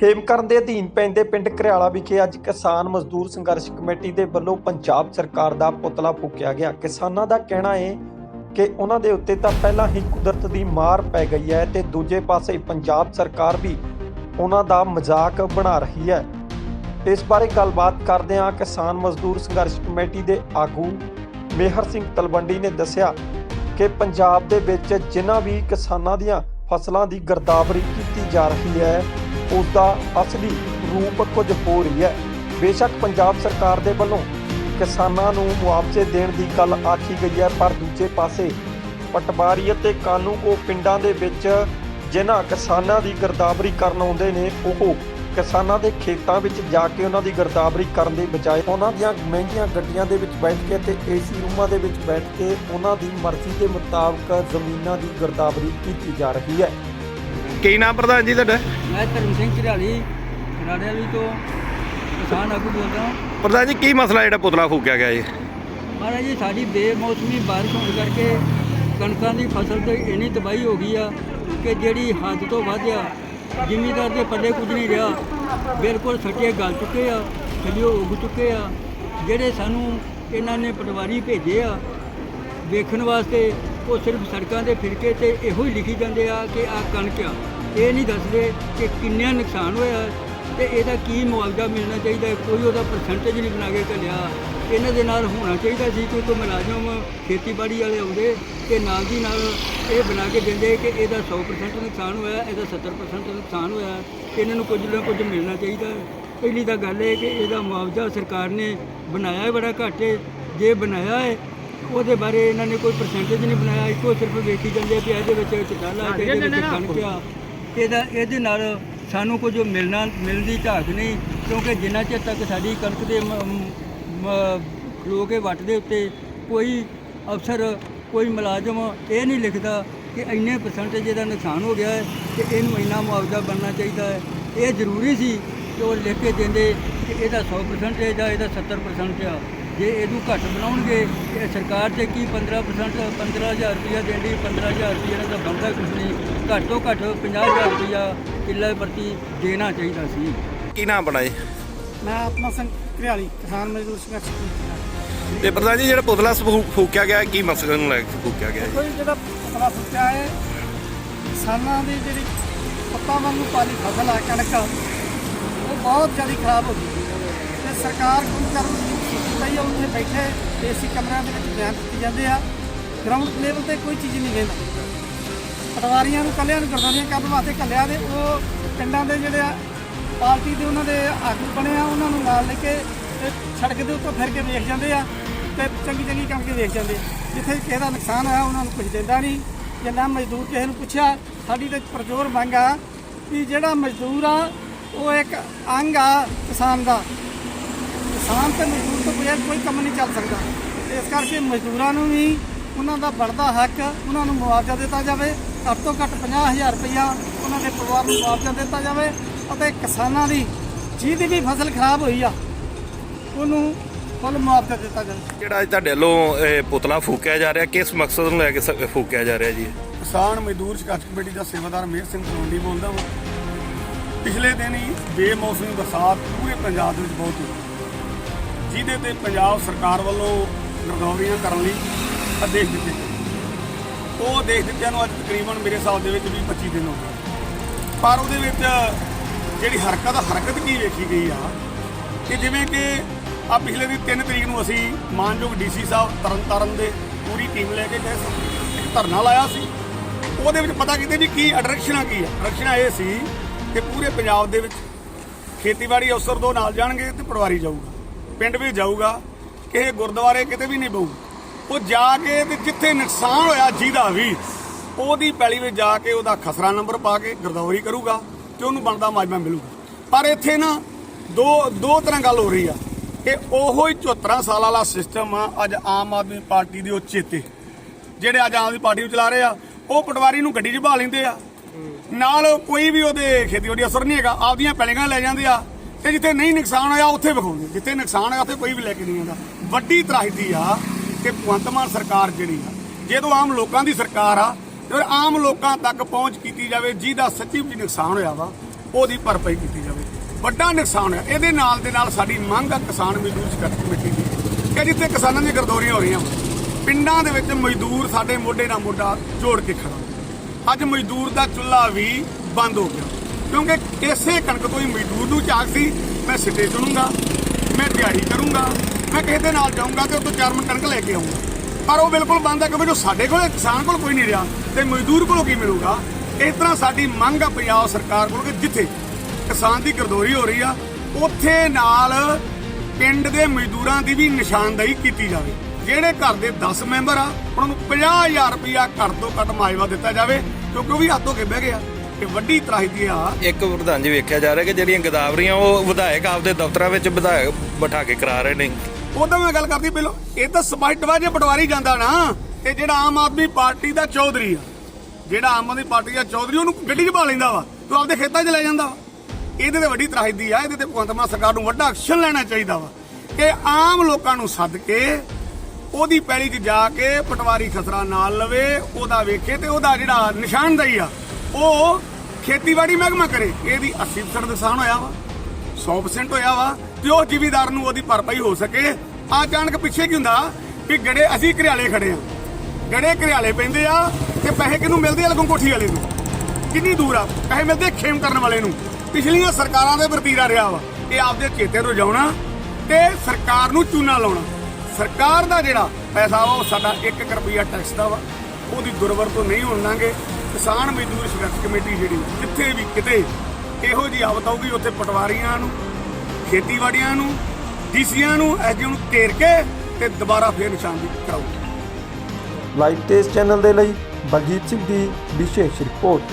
ਖੇਮਕਰਨ ਦੇ ਅਧੀਨ ਪੈਂਦੇ ਪਿੰਡ ਘਰਿਆਲਾ ਵਿਖੇ ਅੱਜ ਕਿਸਾਨ ਮਜ਼ਦੂਰ ਸੰਘਰਸ਼ ਕਮੇਟੀ ਦੇ ਵੱਲੋਂ ਪੰਜਾਬ ਸਰਕਾਰ ਦਾ ਪੁਤਲਾ ਫੂਕਿਆ ਗਿਆ। ਕਿਸਾਨਾਂ ਦਾ ਕਹਿਣਾ ਹੈ ਕਿ ਉਹਨਾਂ ਦੇ ਉੱਤੇ ਤਾਂ ਪਹਿਲਾਂ ਹੀ ਕੁਦਰਤ ਦੀ ਮਾਰ ਪੈ ਗਈ ਹੈ ਤੇ ਦੂਜੇ ਪਾਸੇ ਪੰਜਾਬ ਸਰਕਾਰ ਵੀ ਉਹਨਾਂ ਦਾ ਮਜ਼ਾਕ ਬਣਾ ਰਹੀ ਹੈ। ਇਸ ਬਾਰੇ ਗੱਲਬਾਤ ਕਰਦੇ ਹਾਂ ਕਿਸਾਨ ਮਜ਼ਦੂਰ ਸੰਘਰਸ਼ ਕਮੇਟੀ ਦੇ ਆਗੂ ਮੇਹਰ ਸਿੰਘ ਤਲਵੰਡੀ ਨੇ ਦੱਸਿਆ ਕਿ ਪੰਜਾਬ ਦੇ ਵਿੱਚ ਜਿਨ੍ਹਾਂ ਵੀ ਕਿਸਾਨਾਂ ਦੀਆਂ ਫਸਲਾਂ ਦੀ ਗਰਦਾਵਰੀ ਕੀਤੀ ਜਾ ਰਹੀ ਹੈ ਉਸ ਦਾ ਅਸਲੀ ਰੂਪ ਕੁਝ ਹੋ ਰਹੀ ਹੈ। ਬੇਸ਼ੱਕ ਪੰਜਾਬ ਸਰਕਾਰ ਦੇ ਵੱਲੋਂ ਕਿਸਾਨਾਂ ਨੂੰ ਮੁਆਵਜ਼ੇ ਦੇਣ ਦੀ ਗੱਲ ਆਖੀ ਗਈ ਹੈ, ਪਰ ਦੂਜੇ ਪਾਸੇ ਪਟਵਾਰੀ ਅਤੇ ਕਾਨੂੰਗੋ ਪਿੰਡਾਂ ਦੇ ਵਿੱਚ ਜਿਨ੍ਹਾਂ ਕਿਸਾਨਾਂ ਦੀ ਗਰਦਾਵਰੀ ਕਰਨ ਆਉਂਦੇ ਨੇ, ਉਹ ਕਿਸਾਨਾਂ ਦੇ ਖੇਤਾਂ ਵਿੱਚ ਜਾ ਕੇ ਉਹਨਾਂ ਦੀ ਗਰਦਾਵਰੀ ਕਰਨ ਦੇ ਬਜਾਏ ਉਹਨਾਂ ਦੀਆਂ ਮਹਿੰਗੀਆਂ ਗੱਡੀਆਂ ਦੇ ਵਿੱਚ ਬੈਠ ਕੇ ਤੇ ਏਸੀ ਰੂਮਾਂ ਦੇ ਵਿੱਚ ਬੈਠ ਕੇ ਉਹਨਾਂ ਦੀ ਮਰਜ਼ੀ ਦੇ ਮੁਤਾਬਕ ਜ਼ਮੀਨਾਂ ਦੀ ਗਰਦਾਵਰੀ ਕੀਤੀ ਜਾ ਰਹੀ ਹੈ। ਕੀ ਨਾਮ ਪ੍ਰਧਾਨ ਜੀ ਤੁਹਾਡਾ? ਮੈਂ ਧਰਮ ਸਿੰਘ ਘਰਿਆਲੀ ਰਾੜੇਵਾਲੀ ਤੋਂ ਕਿਸਾਨ ਆਗੂ ਬੋਲਦਾ ਹਾਂ। ਪ੍ਰਧਾਨ ਜੀ ਕੀ ਮਸਲਾ ਜਿਹੜਾ ਪੁਤਲਾ ਫੂਕਿਆ ਗਿਆ ਜੀ? ਮਹਾਰਾਜ ਜੀ ਸਾਡੀ ਬੇਮੌਸਮੀ ਬਾਰਿਸ਼ ਹੋਣ ਕਰਕੇ ਕਣਕਾਂ ਦੀ ਫਸਲ ਤੇ ਇੰਨੀ ਤਬਾਹੀ ਹੋ ਗਈ ਆ ਕਿ ਜਿਹੜੀ ਹੱਦ ਤੋਂ ਵੱਧ ਆ ਜ਼ਿਮੀਦਾਰ ਦੇ ਪੱਲੇ ਕੁਝ ਨਹੀਂ ਰਿਹਾ। ਬਿਲਕੁਲ ਸੱਟੇ ਗਲ ਚੁੱਕੇ ਆ ਥੱਲਿਓ ਉੱਗ ਚੁੱਕੇ ਆ। ਜਿਹੜੇ ਸਾਨੂੰ ਇਹਨਾਂ ਨੇ ਪਟਵਾਰੀ ਭੇਜੇ ਆ ਵੇਖਣ ਵਾਸਤੇ ਉਹ ਸਿਰਫ ਸੜਕਾਂ ਦੇ ਫਿਰਕੇ ਤੇ ਇਹੋ ਹੀ ਲਿਖੀ ਜਾਂਦੇ ਆ ਕਿ ਆ ਕਣਕ ਆ। ਇਹ ਨਹੀਂ ਦੱਸਦੇ ਕਿ ਕਿੰਨਾ ਨੁਕਸਾਨ ਹੋਇਆ ਤੇ ਇਹਦਾ ਕੀ ਮੁਆਵਜ਼ਾ ਮਿਲਣਾ ਚਾਹੀਦਾ, ਕੋਈ ਉਹਦਾ ਪਰਸੈਂਟੇਜ ਨਹੀਂ ਬਣਾ ਕੇ ਘੱਲਿਆ। ਇਹਨਾਂ ਦੇ ਨਾਲ ਹੋਣਾ ਚਾਹੀਦਾ ਸੀ ਕਿ ਕੋਈ ਮੁਲਾਜ਼ਮ ਖੇਤੀਬਾੜੀ ਵਾਲੇ ਆਉਂਦੇ ਤੇ ਨਾਲ ਦੀ ਨਾਲ ਇਹ ਬਣਾ ਕੇ ਦਿੰਦੇ ਕਿ ਇਹਦਾ 100% ਨੁਕਸਾਨ ਹੋਇਆ, ਇਹਦਾ 70% ਨੁਕਸਾਨ ਹੋਇਆ। ਇਹਨਾਂ ਨੂੰ ਕੁਝ ਨਾ ਕੁਝ ਮਿਲਣਾ ਚਾਹੀਦਾ। ਪਹਿਲੀ ਤਾਂ ਗੱਲ ਇਹ ਕਿ ਇਹਦਾ ਮੁਆਵਜ਼ਾ ਸਰਕਾਰ ਨੇ ਬਣਾਇਆ ਬੜਾ ਘੱਟ ਜੇ ਬਣਾਇਆ ਹੈ ਉਹਦੇ ਬਾਰੇ ਇਹਨਾਂ ਨੇ ਕੋਈ ਪਰਸੈਂਟੇਜ ਨਹੀਂ ਬਣਾਇਆ। ਇੱਕੋ ਸਿਰਫ ਵੇਖੀ ਜਾਂਦੇ ਆ ਕਿ ਇਹਦੇ ਵਿੱਚ ਚਟਾਲਾ ਤੇ ਇਹਦੇ ਵਿੱਚ ਕਣਕ ਆ। ਇਹਦਾ ਇਹਦੇ ਨਾਲ ਸਾਨੂੰ ਕੁਝ ਮਿਲਣਾ ਮਿਲਣ ਦੀ ਝਾਕ ਨਹੀਂ ਕਿਉਂਕਿ ਜਿੰਨਾ ਚਿਰ ਤੱਕ ਸਾਡੀ ਕਣਕ ਦੇ ਮ- ਮ- ਖਲੋ ਕੇ ਵੱਟ ਦੇ ਉੱਤੇ ਕੋਈ ਅਫਸਰ ਕੋਈ ਮੁਲਾਜ਼ਮ ਇਹ ਨਹੀਂ ਲਿਖਦਾ ਕਿ ਇੰਨੇ ਪਰਸੈਂਟੇਜ ਇਹਦਾ ਨੁਕਸਾਨ ਹੋ ਗਿਆ ਹੈ ਤੇ ਇਹਨੂੰ ਇੰਨਾ ਮੁਆਵਜ਼ਾ ਬਣਨਾ ਚਾਹੀਦਾ ਹੈ। ਇਹ ਜ਼ਰੂਰੀ ਸੀ ਕਿ ਉਹ ਲਿਖ ਕੇ ਦਿੰਦੇ ਕਿ ਇਹਦਾ 100% ਹੈ ਜਾਂ ਇਹਦਾ 70% ਆ। ਜੇ ਇਹਨੂੰ ਘੱਟ ਬਣਾਉਣਗੇ ਤੇ ਸਰਕਾਰ ਤੇ ਕੀ 15% 15000 ਰੁਪਇਆ ਦੇਣੀ 15000 ਰੁਪਇਆ ਇਹਨਾਂ ਦਾ ਬਣਦਾ ਕੁਝ ਨਹੀਂ। ਘੱਟ ਤੋਂ ਘੱਟ 50000 ਰੁਪਇਆ ਕਿੱਲਾ ਪ੍ਰਤੀ ਦੇਣਾ ਚਾਹੀਦਾ ਸੀ। ਕੀ ਨਾਮ ਬਣਾ ਜੀ? ਮੈਂ ਆਤਮਾ ਸਿੰਘ ਘਰਿਆਲੀ ਕਿਸਾਨ ਮਜ਼ਦੂਰ ਸੰਘਰਸ਼ ਕਮੇਟੀ ਤੇ ਪ੍ਰਧਾਨ ਜੀ ਜਿਹੜਾ ਪੁਤਲਾ ਫੂਕਿਆ ਗਿਆ ਕੀ ਮਸਲੇ ਨੂੰ ਲੈ ਕੇ ਫੂਕਿਆ ਗਿਆ ਕੋਈ ਜਿਹੜਾ ਪਤਲਾ ਸੁੱਕਿਆ ਹੈ ਕਿਸਾਨਾਂ ਦੀ ਜਿਹੜੀ ਪੱਤਾ ਵਾਂਗੂ ਪਾਲੀ ਫਸਲ ਆ ਕਣਕ ਉਹ ਬਹੁਤ ਜਲਦੀ ਖਰਾਬ ਹੋ ਗਈ। ਤੇ ਸਰਕਾਰ ਕੁਝ ਕਰਨ ਦੀ ਕੀਤੀ ਆ, ਉੱਥੇ ਬੈਠੇ ਏਸੀ ਕਮਰਿਆਂ ਦੇ ਵਿੱਚ ਬਿਆਨ ਦਿੱਤੇ ਜਾਂਦੇ ਆ। ਗਰਾਊਂਡ ਲੈਵਲ ਤੇ ਕੋਈ ਚੀਜ਼ ਨਹੀਂ ਕਹਿੰਦਾ ਪਟਵਾਰੀਆਂ ਨੂੰ ਕੱਲਿਆਂ ਨੂੰ ਗਰਦਾਨੀਆਂ ਕਰਨ ਵਾਸਤੇ ਕੱਲਿਆ ਦੇ, ਉਹ ਪਿੰਡਾਂ ਦੇ ਜਿਹੜੇ ਆ, ਪਾਰਟੀ ਦੇ ਉਹਨਾਂ ਦੇ ਆਗੂ ਬਣੇ ਆ, ਉਹਨਾਂ ਨੂੰ ਨਾਲ ਲੈ ਕੇ ਤੇ ਸੜਕ ਦੇ ਉੱਤੇ ਫਿਰ ਕੇ ਵੇਖ ਜਾਂਦੇ ਆ ਤੇ ਚੰਗੀ ਚੰਗੀ ਕੰਮ ਕੇ ਵੇਖ ਜਾਂਦੇ ਜਿੱਥੇ ਕਿਸੇ ਦਾ ਨੁਕਸਾਨ ਹੋਇਆ, ਉਹਨਾਂ ਨੂੰ ਕੁਝ ਦਿੰਦਾ ਨਹੀਂ। ਜੇ ਨਾ ਮਜ਼ਦੂਰ ਕਿਸੇ ਨੂੰ ਪੁੱਛਿਆ, ਸਾਡੀ ਤੇ ਪ੍ਰਜੋਰ ਮੰਗ ਆ ਕਿ ਜਿਹੜਾ ਮਜ਼ਦੂਰ ਆ, ਉਹ ਇੱਕ ਅੰਗ ਆ ਕਿਸਾਨ ਦਾ। ਕਿਸਾਨ ਤੇ ਮਜ਼ਦੂਰ ਤੋਂ ਬਗੈਰ ਕੋਈ ਕੰਮ ਨਹੀਂ ਚੱਲ ਸਕਦਾ। ਇਸ ਕਰਕੇ ਮਜ਼ਦੂਰਾਂ ਨੂੰ ਵੀ ਉਹਨਾਂ ਦਾ ਬਣਦਾ ਹੱਕ ਉਹਨਾਂ ਨੂੰ ਮੁਆਵਜ਼ਾ ਦਿੱਤਾ ਜਾਵੇ। ਘੱਟ ਤੋਂ ਘੱਟ 50000 ਰੁਪਇਆ ਉਹਨਾਂ ਦੇ ਪਰਿਵਾਰ ਨੂੰ ਮੁਆਵਜ਼ਾ ਦਿੱਤਾ ਜਾਵੇ ਅਤੇ ਕਿਸਾਨਾਂ ਦੀ ਜਿਹਦੀ ਵੀ ਫਸਲ ਖਰਾਬ ਹੋਈ ਆ ਉਹਨੂੰ ਫੁੱਲ ਮੁਆਵਜ਼ਾ ਦਿੱਤਾ ਜਾਵੇ। ਜਿਹੜਾ ਅੱਜ ਤੁਹਾਡੇ ਵੱਲੋਂ ਇਹ ਪੁਤਲਾ ਫੂਕਿਆ ਜਾ ਰਿਹਾ ਕਿਸ ਮਕਸਦ ਨੂੰ ਲੈ ਕੇ ਸ- ਫੂਕਿਆ ਜਾ ਰਿਹਾ ਜੀ? ਕਿਸਾਨ ਮਜ਼ਦੂਰ ਸੰਘਰਸ਼ ਕਮੇਟੀ ਦਾ ਸੇਵਾਦਾਰ ਮੇਹਰ ਸਿੰਘ ਤਲਵੰਡੀ ਬੋਲਦਾ ਹਾਂ ਪਿਛਲੇ ਦਿਨ ਹੀ ਬੇਮੌਸਮੀ ਬਰਸਾਤ ਪੂਰੇ ਪੰਜਾਬ ਦੇ ਵਿੱਚ ਬਹੁਤ ਹੋਈ। ਜਿਹਦੇ ਤੇ ਪੰਜਾਬ ਸਰਕਾਰ ਵੱਲੋਂ ਗਰਦੌਰੀਆਂ ਕਰਨ ਲਈ ਆਦੇਸ਼ ਦਿੱਤੇ ਗਏ। ਉਹ ਆਦੇਸ਼ ਦਿੱਤਿਆਂ ਨੂੰ ਅੱਜ ਤਕਰੀਬਨ ਮੇਰੇ ਹਿਸਾਬ ਦੇ ਵਿੱਚ ਵੀ 25 ਦਿਨ ਹੋ ਗਏ। ਪਰ ਉਹਦੇ ਵਿੱਚ ਜਿਹੜੀ ਹਰਕਤ ਹਰਕਤ ਕੀ ਵੇਖੀ ਗਈ ਆ, ਕਿ ਜਿਵੇਂ ਕਿ ਆ ਪਿਛਲੇ ਦੀ 3 ਤਰੀਕ ਨੂੰ ਅਸੀਂ ਮਾਨਯੋਗ ਡੀਸੀ ਸਾਹਿਬ ਤਰਨਤਾਰਨ ਦੇ ਪੂਰੀ ਟੀਮ ਲੈ ਕੇ ਗਏ ਸੀ। ਇੱਕ ਧਰਨਾ ਲਾਇਆ ਸੀ। ਉਹਦੇ ਵਿੱਚ ਪਤਾ ਕੀਤੇ ਵੀ ਕੀ ਅਡਰੈਕਸ਼ਨਾਂ ਕੀ ਆ। ਅਡਰੈਕਸ਼ਨਾਂ ਇਹ ਸੀ ਕਿ ਪੂਰੇ ਪੰਜਾਬ ਦੇ ਵਿੱਚ ਖੇਤੀਬਾੜੀ ਅਫਸਰ ਦੋ ਨਾਲ ਜਾਣਗੇ ਤੇ ਪਟਵਾਰੀ ਜਾਊਗਾ। ਪਿੰਡ ਵੀ ਜਾਊਗਾ ਕਿਸੇ ਗੁਰਦੁਆਰੇ ਕਿਤੇ ਵੀ ਨਹੀਂ ਬਹੂ। ਉਹ ਜਾ ਕੇ ਤੇ ਜਿੱਥੇ ਨੁਕਸਾਨ ਹੋਇਆ ਜਿਹਦਾ ਵੀ ਉਹਦੀ ਪੈਲੀ ਵਿੱਚ ਜਾ ਕੇ ਉਹਦਾ ਖਸਰਾ ਨੰਬਰ ਪਾ ਕੇ ਗਰਦੌਰੀ ਕਰੂਗਾ ਤੇ ਉਹਨੂੰ ਬਣਦਾ ਮਾਜਮਾ ਮਿਲੂਗਾ। ਪਰ ਇੱਥੇ ਨਾ ਦੋ ਦੋ ਤਰ੍ਹਾਂ ਗੱਲ ਹੋ ਰਹੀ ਆ ਕਿ ਉਹੋ ਹੀ 74 ਸਾਲ ਵਾਲਾ ਸਿਸਟਮ ਆ ਅੱਜ ਆਮ ਆਦਮੀ ਪਾਰਟੀ ਦੇ ਉਹ ਚੇਤੇ। ਜਿਹੜੇ ਅੱਜ ਆਮ ਆਦਮੀ ਪਾਰਟੀ ਨੂੰ ਚਲਾ ਰਹੇ ਆ ਉਹ ਪਟਵਾਰੀ ਨੂੰ ਗੱਡੀ 'ਚ ਬਹਾ ਲੈਂਦੇ ਆ। ਨਾਲ ਕੋਈ ਵੀ ਉਹਦੇ ਖੇਤੀਬਾੜੀ ਅਸਰ ਨਹੀਂ ਹੈਗਾ ਆਪਦੀਆਂ ਪੈਲੀਆਂ ਲੈ ਜਾਂਦੇ ਆ ਤੇ ਜਿੱਥੇ ਨਹੀਂ ਨੁਕਸਾਨ ਹੋਇਆ, ਉੱਥੇ ਵਿਖਾਉਂਦੇ ਜਿੱਥੇ ਨੁਕਸਾਨ ਹੋਇਆ, ਉੱਥੇ ਕੋਈ ਵੀ ਲੈ ਕੇ ਨਹੀਂ ਆਉਂਦਾ। ਵੱਡੀ ਤਰਾਸਦੀ ਆ ਕਿ ਭਗਵੰਤ ਮਾਨ ਸਰਕਾਰ ਜਿਹੜੀ ਆ, ਜਦੋਂ ਆਮ ਲੋਕਾਂ ਦੀ ਸਰਕਾਰ ਆ ਤੇ ਆਮ ਲੋਕਾਂ ਤੱਕ ਪਹੁੰਚ ਕੀਤੀ ਜਾਵੇ, ਜਿਹਦਾ ਸੱਚੀ ਵਿੱਚ ਨੁਕਸਾਨ ਹੋਇਆ ਵਾ, ਉਹਦੀ ਭਰਪਾਈ ਕੀਤੀ ਜਾਵੇ। ਵੱਡਾ ਨੁਕਸਾਨ ਹੋਇਆ। ਇਹਦੇ ਨਾਲ ਦੇ ਨਾਲ ਸਾਡੀ ਮੰਗ ਆ ਕਿਸਾਨ ਮਜ਼ਦੂਰ ਸੰਘਰਸ਼ ਕਮੇਟੀ ਦੀ, ਕਿ ਜਿੱਥੇ ਕਿਸਾਨਾਂ ਦੀਆਂ ਗਰਦੋਰੀਆਂ ਹੋ ਰਹੀਆਂ ਪਿੰਡਾਂ ਦੇ ਵਿੱਚ ਮਜ਼ਦੂਰ ਸਾਡੇ ਮੋਢੇ ਨਾਲ ਮੋਢਾ ਜੋੜ ਕੇ ਖੜਾ। ਅੱਜ ਮਜ਼ਦੂਰ ਦਾ ਚੁੱਲ੍ਹਾ ਵੀ ਬੰਦ ਹੋ ਗਿਆ। ਕਿਉਂਕਿ ਇਸੇ ਕਣਕ ਤੋਂ ਹੀ ਮਜ਼ਦੂਰ ਨੂੰ ਝਾਕ ਸੀ, ਮੈਂ ਸਿੱਟੇ ਚੁਣੂੰਗਾ, ਮੈਂ ਦਿਹਾੜੀ ਕਰੂੰਗਾ, ਮੈਂ ਕਿਸੇ ਦੇ ਨਾਲ ਜਾਊਂਗਾ ਤੇ ਉਤੋਂ ਚਾਰ ਮਣ ਕਣਕ ਲੈ ਕੇ ਆਊਂਗਾ। ਪਰ ਉਹ ਬਿਲਕੁਲ ਬੰਦ ਹੈ ਕਿਉਂਕਿ ਜੋ ਸਾਡੇ ਕੋਲ, ਕਿਸਾਨ ਕੋਲ ਕੋਈ ਨਹੀਂ ਰਿਹਾ ਤੇ ਮਜ਼ਦੂਰ ਕੋਲੋਂ ਕੀ ਮਿਲੂਗਾ? ਇਸ ਤਰ੍ਹਾਂ ਸਾਡੀ ਮੰਗ ਆ ਪੰਜਾਬ ਸਰਕਾਰ ਕੋਲ ਕਿ ਜਿੱਥੇ ਕਿਸਾਨ ਦੀ ਗਰਦੋਰੀ ਹੋ ਰਹੀ ਆ, ਉੱਥੇ ਨਾਲ ਪਿੰਡ ਦੇ ਮਜ਼ਦੂਰਾਂ ਦੀ ਵੀ ਨਿਸ਼ਾਨਦੇਹੀ ਕੀਤੀ ਜਾਵੇ। ਜਿਹੜੇ ਘਰ ਦੇ 10 ਮੈਂਬਰ ਆ, ਉਹਨਾਂ ਨੂੰ 50000 ਰੁਪਇਆ ਘੱਟ ਤੋਂ ਘੱਟ ਮਾਜਵਾ ਦਿੱਤਾ ਜਾਵੇ, ਕਿਉਂਕਿ ਉਹ ਵੀ ਹੱਥੋਂ ਕੇ ਬਹਿ ਗਿਆ ਇਹ ਵੱਡੀ ਤਰਾਹਦੀ ਆ। ਇੱਕ ਪ੍ਰਧਾਨ ਜੀ ਵੇਖਿਆ ਜਾ ਰਿਹਾ ਕਿ ਜਿਹੜੀਆਂ ਗਦਾਵਰੀਆਂ ਉਹ ਵਿਧਾਇਕ ਆਪਦੇ ਦਫ਼ਤਰਾਂ ਵਿੱਚ ਵਿਧਾਇਕ ਬਿਠਾ ਕੇ ਕਰਾ ਰਹੇ ਨੇ। ਉਦੋਂ ਮੈਂ ਗੱਲ ਕਰਦੀ ਪਹਿਲਾਂ ਇਹ ਤਾਂ ਸਪਸ਼ਟ ਵਾ ਜੇ ਪਟਵਾਰੀ ਜਾਂਦਾ ਨਾ ਇਹ ਜਿਹੜਾ ਆਮ ਆਦਮੀ ਪਾਰਟੀ ਦਾ ਚੌਧਰੀ ਆ ਜਿਹੜਾ ਆਮ ਆਦਮੀ ਪਾਰਟੀ ਦਾ ਚੌਧਰੀ ਉਹਨੂੰ ਗੱਡੀ 'ਚ ਪਾ ਲੈਂਦਾ ਵਾ ਤੂੰ ਆਪਦੇ ਖੇਤਾਂ 'ਚ ਲੈ ਜਾਂਦਾ ਵਾ। ਇਹਦੇ ਤੇ ਵੱਡੀ ਤਰਾਹਦੀ ਆ ਇਹਦੇ ਤੇ ਭਗਵੰਤ ਮਾਨ ਸਰਕਾਰ ਨੂੰ ਵੱਡਾ ਐਕਸ਼ਨ ਲੈਣਾ ਚਾਹੀਦਾ ਵਾ ਕਿ ਆਮ ਲੋਕਾਂ ਨੂੰ ਸੱਦ ਕੇ ਉਹਦੀ ਪੈਲੀ 'ਚ ਜਾ ਕੇ ਪਟਵਾਰੀ ਖਸਰਾ ਨਾਲ ਲਵੇ ਉਹਦਾ ਵੇਖੇ ਤੇ ਉਹਦਾ ਜਿਹੜਾ ਨਿਸ਼ਾਨਦੇਹੀ ਆ ਉਹ ਖੇਤੀਬਾੜੀ ਮਹਿਕਮਾ ਕਰੇ ਇਹਦੀ 80% ਨੁਕਸਾਨ ਹੋਇਆ ਵਾ 100% ਹੋਇਆ ਵਾ, ਤੇ ਉਹ ਜ਼ਿਮੀਦਾਰ ਨੂੰ ਉਹਦੀ ਭਰਪਾਈ ਹੋ ਸਕੇ। ਅਚਾਨਕ ਪਿੱਛੇ ਕੀ ਹੁੰਦਾ ਕਿ ਗੜੇ, ਅਸੀਂ ਘਰਿਆਲੇ ਖੜੇ ਆ। ਗੜੇ ਘਰਿਆਲੇ ਪੈਂਦੇ ਆ ਤੇ ਪੈਸੇ ਕਿਹਨੂੰ ਮਿਲਦੇ ਆ ਲਗੋਂ ਕੋਠੀ ਵਾਲੇ ਨੂੰ? ਕਿੰਨੀ ਦੂਰ ਆ? ਪੈਸੇ ਮਿਲਦੇ ਖੇਮ ਕਰਨ ਵਾਲੇ ਨੂੰ। ਪਿਛਲੀਆਂ ਸਰਕਾਰਾਂ ਦੇ ਵਰਤੀਰਾ ਰਿਹਾ ਵਾ, ਇਹ ਆਪਦੇ ਚੇਤੇ ਰੁਝਾਉਣਾ ਤੇ ਸਰਕਾਰ ਨੂੰ ਚੂਨਾ ਲਾਉਣਾ। ਸਰਕਾਰ ਦਾ ਜਿਹੜਾ ਪੈਸਾ ਵਾ, ਉਹ ਸਾਡਾ 1 ਰੁਪਿਆ ਟੈਕਸ ਦਾ ਵਾ। ਉਹਦੀ ਦੁਰਵਰਤੋਂ ਨਹੀਂ ਹੋਣ ਦਾਂਗੇ ਕਿਸਾਨ ਮਜ਼ਦੂਰ ਸੰਘਰਸ਼ ਕਮੇਟੀ ਜਿਹੜੀ ਜਿੱਥੇ ਵੀ ਕਿਤੇ ਇਹੋ ਜੀ ਆਵਤ ਆਊਗੀ ਉੱਥੇ ਪਟਵਾਰੀਆਂ ਨੂੰ, ਖੇਤੀਬਾੜੀਆਂ ਨੂੰ, ਡੀਸੀਆਂ ਨੂੰ ਐਸਡੀਓ ਨੂੰ ਘੇਰ ਕੇ ਤੇ ਦੁਬਾਰਾ ਫੇਰ ਨਿਸ਼ਾਨਦੇਹੀ ਕਰਾਊਗੀ ਲਾਈਵ ਤੇਜ਼ ਚੈਨਲ ਦੇ ਲਈ ਬਲਜੀਤ ਸਿੰਘ ਦੀ ਵਿਸ਼ੇਸ਼ ਰਿਪੋਰਟ।